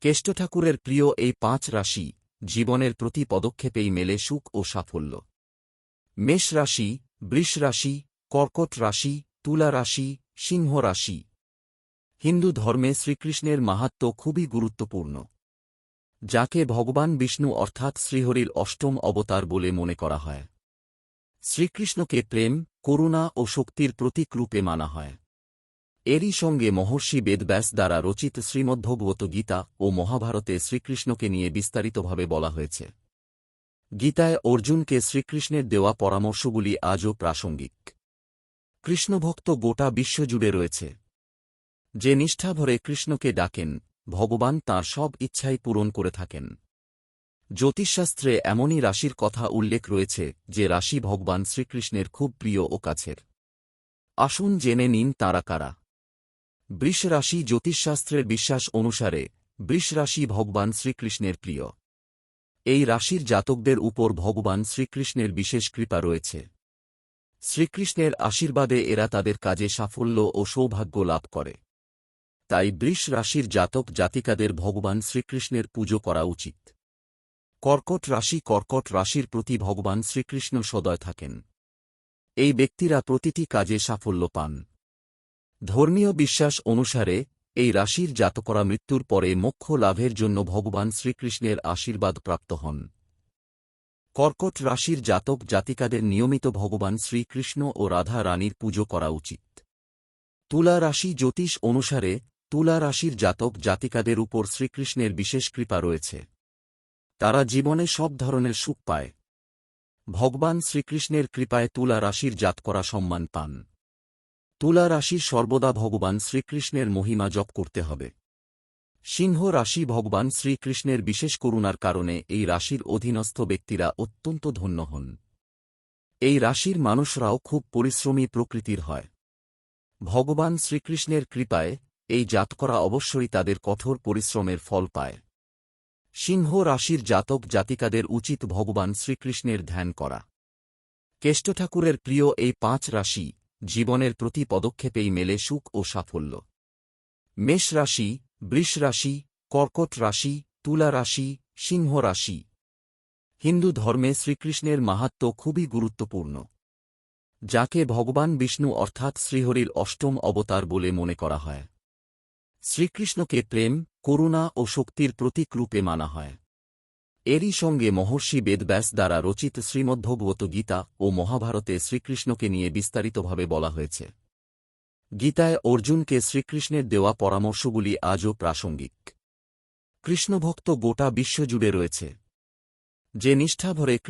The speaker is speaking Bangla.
কেষ্ট ঠাকুরের প্রিয় এই পাঁচ রাশি জীবনের প্রতি পদক্ষেপেই মেলে সুখ ও সাফল্য। মেষ রাশি, বৃষ রাশি, কর্কট রাশি, তুলা রাশি, সিংহ রাশি। হিন্দু ধর্মে শ্রীকৃষ্ণের মাহাত্ম্য খুবই গুরুত্বপূর্ণ। যাকে ভগবান বিষ্ণু অর্থাৎ শ্রীহরির অষ্টম অবতার বলে মনে করা হয়। শ্রীকৃষ্ণকে প্রেম, করুণা ও শক্তির প্রতীক রূপে মানা হয়। এরই সঙ্গে মহর্ষি বেদব্যাস দ্বারা রচিত শ্রীমদ্ভগবত গীতা ও মহাভারতে শ্রীকৃষ্ণকে নিয়ে বিস্তারিতভাবে বলা হয়েছে। গীতায় অর্জুনকে শ্রীকৃষ্ণের দেওয়া পরামর্শগুলি আজও প্রাসঙ্গিক। কৃষ্ণভক্ত গোটা বিশ্বজুড়ে রয়েছে। যে নিষ্ঠাভরে কৃষ্ণকে ডাকেন, ভগবান তাঁর সব ইচ্ছাই পূরণ করে থাকেন। জ্যোতিষশাস্ত্রে এমনই রাশির কথা উল্লেখ রয়েছে যে রাশি ভগবান শ্রীকৃষ্ণের খুব প্রিয় ও কাছের। আসুন জেনে নিন তাঁরা কারা। বৃষ রাশি জ্যোতিষশাস্ত্রের বিশ্বাস অনুসারে বৃষ রাশি ভগবান শ্রীকৃষ্ণের প্রিয়। এই রাশির জাতকদের উপর ভগবান শ্রীকৃষ্ণের বিশেষ কৃপা রয়েছে। শ্রীকৃষ্ণের আশীর্বাদে এরা তাদের কাজে সাফল্য ও সৌভাগ্য লাভ করে। তাই বৃষ রাশির জাতক জাতিকাদের ভগবান শ্রীকৃষ্ণের পুজো করা উচিত। কর্কট রাশি কর্কট রাশির প্রতি ভগবান শ্রীকৃষ্ণ সদয় থাকেন। এই ব্যক্তিরা প্রতিটি কাজে সাফল্য পান। ধর্মীয় বিশ্বাস অনুসারে, এই রাশির জাতকরা মৃত্যুর পরে মোক্ষ লাভের জন্য ভগবান শ্রীকৃষ্ণের আশীর্বাদ প্রাপ্ত হন। কর্কট রাশির জাতক জাতিকাদের নিয়মিত ভগবান শ্রীকৃষ্ণ ও রাধা রানীর পুজো করা উচিত। তুলা রাশি জ্যোতিষ অনুসারে, তুলা রাশির জাতক জাতিকাদের উপর শ্রীকৃষ্ণের বিশেষ কৃপা রয়েছে। তারা জীবনে সব ধরনের সুখ পায়। ভগবান শ্রীকৃষ্ণের কৃপায় তুলা রাশির জাতকরা সম্মান পান। তুলা রাশির সর্বদা ভগবান শ্রীকৃষ্ণের মহিমা জপ করতে হবে। সিংহ রাশি ভগবান শ্রীকৃষ্ণের বিশেষ করুণার কারণে এই রাশির অধীনস্থ ব্যক্তিরা অত্যন্ত ধন্য হন। এই রাশির মানুষরাও খুব পরিশ্রমী প্রকৃতির হয়। ভগবান শ্রীকৃষ্ণের কৃপায় এই জাতকরা অবশ্যই তাদের কঠোর পরিশ্রমের ফল পায়। সিংহ রাশির জাতক জাতিকাদের উচিত ভগবান শ্রীকৃষ্ণের ধ্যান করা। কেষ্ট ঠাকুরের প্রিয় এই পাঁচ রাশি জীবনের প্রতি পদক্ষেপেই মেলে সুখ ও সাফল্য। মেষ রাশি, বৃষ রাশি, কর্কট রাশি, তুলা রাশি, সিংহ রাশি। হিন্দু ধর্মে শ্রীকৃষ্ণের মাহাত্ম্য খুবই গুরুত্বপূর্ণ। যাকে ভগবান বিষ্ণু অর্থাৎ শ্রীহরির অষ্টম অবতার বলে মনে করা হয়। শ্রীকৃষ্ণকে প্রেম, করুণা ও শক্তির প্রতীক রূপে মানা হয়। এরই সঙ্গে মহর্ষি বেদব্যাস দ্বারা রচিত শ্রীমদ্ভগবত গীতা ও মহাভারতে শ্রীকৃষ্ণকে নিয়ে বিস্তারিতভাবে বলা হয়েছে। গীতায় অর্জুনকে শ্রীকৃষ্ণের দেওয়া পরামর্শগুলি আজও প্রাসঙ্গিক। কৃষ্ণভক্ত গোটা বিশ্বজুড়ে রয়েছে। যে নিষ্ঠাভরে